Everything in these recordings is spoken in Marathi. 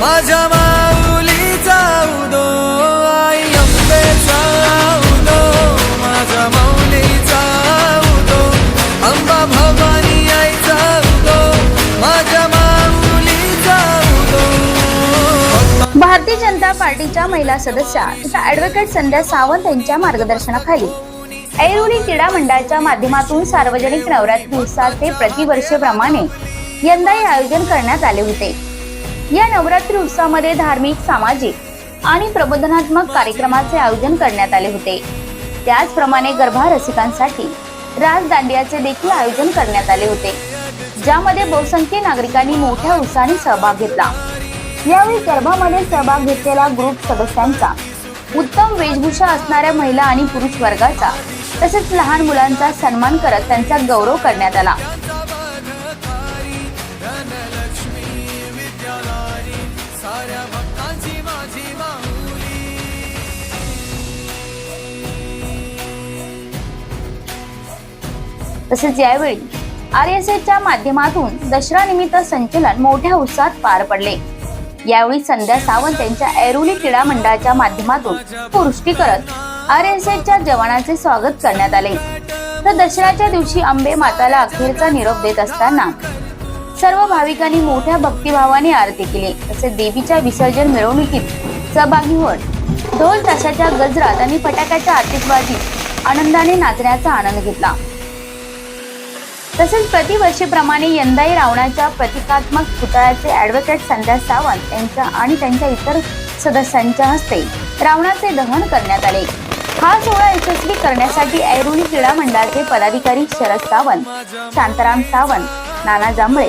माझ्या माऊलीचा उदो आई अंबेचा उदो माझ्या माऊलीचा उदो अंबा भवानी आईचा उदो माझ्या माऊलीचा उदो. भारतीय जनता पार्टीच्या महिला सदस्या तथा ऍडव्होकेट संध्या सावंत यांच्या मार्गदर्शनाखाली ऐरोली क्रीडा मंडळाच्या माध्यमातून सार्वजनिक नवरात्री उत्सवाचे प्रतिवर्षीप्रमाणे यंदाही आयोजन करण्यात आले होते. या नवरात्री उत्सवामध्ये धार्मिक सामाजिक आणि प्रबोधनात्मक कार्यक्रमाचे आयोजन करण्यात आले होते. त्याचप्रमाणे गर्भा रसिकांसाठी राज दांडियाचे देखील आयोजन करण्यात आले होते ज्यामध्ये बहुसंख्य नागरिकांनी मोठ्या उत्साहाने सहभाग घेतला. यावेळी गरबामध्ये सहभाग घेतलेला ग्रुप सदस्यांचा उत्तम वेशभूषा असणाऱ्या महिला आणि पुरुष वर्गाचा तसेच लहान मुलांचा सन्मान करत त्यांचा गौरव करण्यात आला. तसेच यावेळी आर एस एसच्या माध्यमातून दसरा निमित्त संचलन मोठ्या उत्साहात पार पडले. यावेळी संध्या सावंत यांच्या ऐरोली क्रीडा मंडळाच्या माध्यमातून पुरुष्टी करत आर एस एसच्या जवानांचे स्वागत करण्यात आले. तर दसऱ्याच्या दिवशी अंबे माताला अखेरचा निरोप देत असताना सर्व भाविकांनी मोठ्या भक्तिभावाने आरती केली. तसेच देवीच्या विसर्जन मिरवणुकीत सहभागी होत ढोल ताशाच्या गजरात आणि फटाक्याच्या आतिषबाजीत आनंदाने नाचण्याचा आनंद घेतला. तसेच प्रतिवर्षीप्रमाणे यंदाही रावणाच्या प्रतिकात्मक पुतळ्याचे ऍडव्होकेट संध्या सावंत यांच्या आणि त्यांच्या इतर सदस्यांच्या हस्ते रावणाचे दहन करण्यात आले. हा सोहळा यशस्वी करण्यासाठी ऐरोली क्रीडा मंडळाचे पदाधिकारी शरद सावंत शांताराम सावंत नाना जांभळे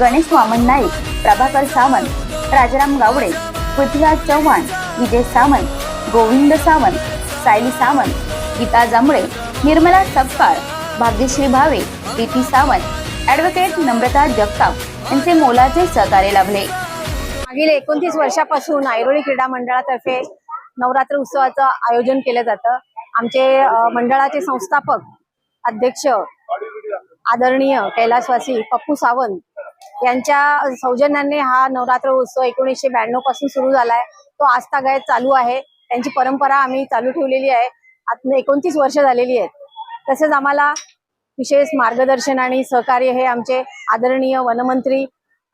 गणेश वामन नाईक प्रभाकर सावंत राजाराम गावडे पृथ्वीराज चव्हाण विजय सावंत गोविंद सावंत सायली सावंत गीता जांभळे निर्मला सपकाळ भाग्यश्री भावे प्रीती सावंत ऍडव्होकेट नम्रता जगताप यांचे मोलाचे सहकार्य लाभले. मागील एकोणतीस वर्षापासून ऐरोली क्रीडा मंडळातर्फे नवरात्र उत्सवाचं आयोजन केलं जातं. आमचे मंडळाचे संस्थापक अध्यक्ष आदरणीय कैलासवासी पप्पू सावंत यांच्या सौजन्याने हा नवरात्र उत्सव एकोणीसशे ब्याण्णवपासून सुरू झालाय. तो आजतागायत चालू आहे. त्यांची परंपरा आम्ही चालू ठेवलेली आहे. आता एकोणतीस वर्ष झालेली आहेत. तसेच आम्हाला विशेष मार्गदर्शन आणि सहकार्य हे आमचे आदरणीय वनमंत्री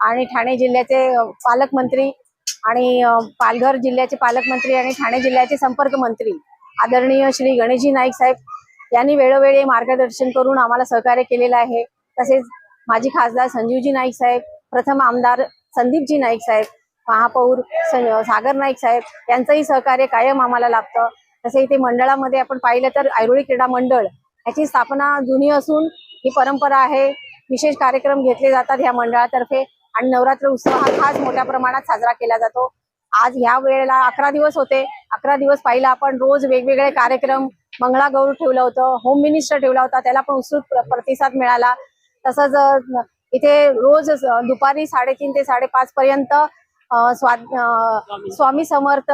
आणि ठाणे जिल्ह्याचे पालकमंत्री आणि पालघर जिल्ह्याचे पालकमंत्री आणि ठाणे जिल्ह्याचे संपर्क मंत्री आदरणीय श्री गणेशजी नाईक साहेब यांनी वेळोवेळी मार्गदर्शन करून आम्हाला सहकार्य केलेलं आहे. तसेच माजी खासदार संजीवजी नाईक साहेब प्रथम आमदार संदीपजी नाईक साहेब महापौर सागर नाईक साहेब यांचंही सहकार्य कायम आम्हाला लाभतं. तसे इथे मंडळामध्ये आपण पाहिलं तर ऐरोळी क्रीडा मंडळ याची स्थापना जुनी असून ही परंपरा आहे. विशेष कार्यक्रम घेतले जातात ह्या मंडळातर्फे आणि नवरात्र उत्सव हा खास मोठ्या प्रमाणात साजरा केला जातो. आज ह्या वेळेला अकरा दिवस होते. अकरा दिवस पाहिला आपण रोज वेगवेगळे कार्यक्रम मंगळागौर ठेवलं होतं होम मिनिस्टर ठेवला होता त्याला पण उत्सुक प्र- प्रतिसाद मिळाला. तसंच इथे रोज दुपारी साडेतीन ते साडेपाच पर्यंत स्वा स्वामी समर्थ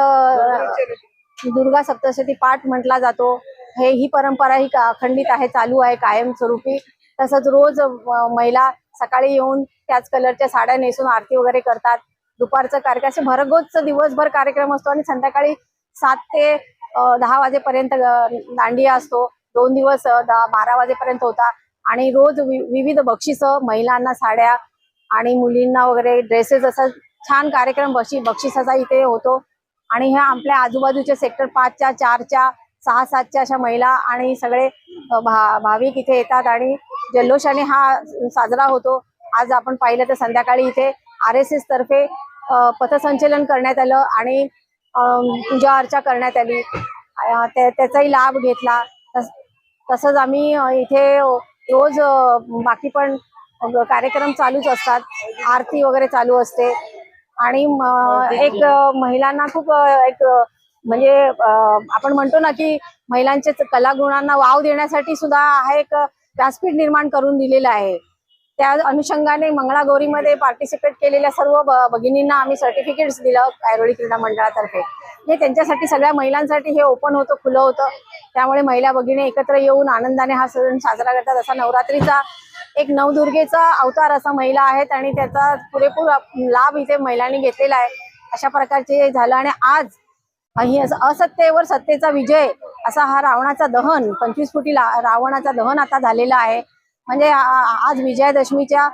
दुर्गा सप्तशती पाठ म्हटला जातो. हे ही परंपरा ही अखंडित आहे चालू आहे कायमस्वरूपी. तसंच रोज महिला सकाळी येऊन त्याच कलरच्या साड्या नेसून आरती वगैरे करतात. दुपारचं कार्यक्रम असे भरगोच दिवसभर कार्यक्रम असतो आणि संध्याकाळी सात ते दहा वाजेपर्यंत दांडिया असतो. दोन दिवस दहा बारा वाजेपर्यंत होता. आणि रोज वि- विविध बक्षिस महिलांना साड्या आणि मुलींना वगैरे ड्रेसेस असा छान कार्यक्रम बक्षी बक्षिसाचा इथे होतो. आणि ह्या आपल्या आजूबाजूच्या सेक्टर पाचच्या चारच्या सहा सातच्या अशा महिला आणि सगळे भा भाविक इथे येतात आणि जल्लोषाने हा साजरा होतो. आज आपण पाहिलं तर संध्याकाळी इथे आर एस एस तर्फे पथसंचलन करण्यात आलं आणि पूजा अर्चा करण्यात आली. त्याचाही लाभ घेतला. तस- तसंच आम्ही इथे रोज बाकी पण कार्यक्रम चालूच असतात. आरती वगैरे चालू असते. आणि एक महिलांना खूप एक म्हणजे आपण म्हणतो ना की महिलांच्या कलागुणांना वाव देण्यासाठी सुद्धा हा एक व्यासपीठ निर्माण करून दिलेलं आहे. त्या अनुषंगाने मंगळागौरीमध्ये पार्टिसिपेट केलेल्या सर्व भगिनींना आम्ही सर्टिफिकेट्स दिलं ऐरोळी क्रीडा मंडळातर्फे. हे त्यांच्यासाठी सगळ्या महिलांसाठी हे ओपन होतं खुलं होतं. त्यामुळे महिला भगिनी एकत्र येऊन आनंदाने हा सण साजरा करतात. असा नवरात्रीचा एक नवदुर्गेचा अवतार असा महिला आहेत आणि त्याचा पुरेपूर लाभ इथे महिलांनी घेतलेला आहे. अशा प्रकारचे हे झालं आणि आज ही असं असत्येवर सत्तेचा विजय असा हा रावणाचा दहन पंचवीस फुटी रावणाचा दहन आता झालेला आहे. म्हणजे आज विजयादशमीच्या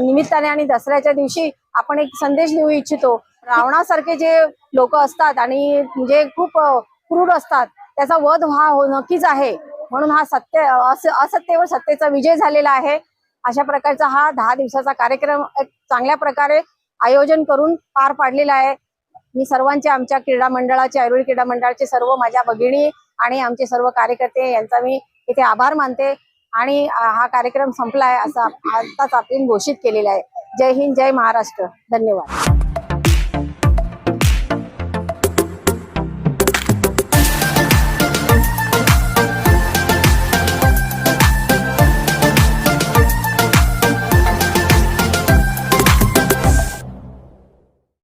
निमित्ताने आणि दसऱ्याच्या दिवशी आपण एक संदेश देऊ इच्छितो. रावणासारखे जे लोक असतात आणि जे खूप क्रूर असतात त्याचा वध हा हो नक्कीच आहे. म्हणून हा सत्य असत्येवर सत्तेचा विजय झालेला आहे. अशा प्रकारचा हा दहा दिवसाचा कार्यक्रम एक चांगल्या प्रकारे आयोजन करून पार पाडलेला आहे. मी सर्वांचे आमच्या क्रीडा मंडळाचे ऐरोळी क्रीडा मंडळाचे सर्व माझ्या भगिनी आणि आमचे सर्व कार्यकर्ते यांचा मी इथे आभार मानते. आणि हा कार्यक्रम संपलाय असं आताच आपण घोषित केलेला आहे. जय हिंद जय महाराष्ट्र. धन्यवाद.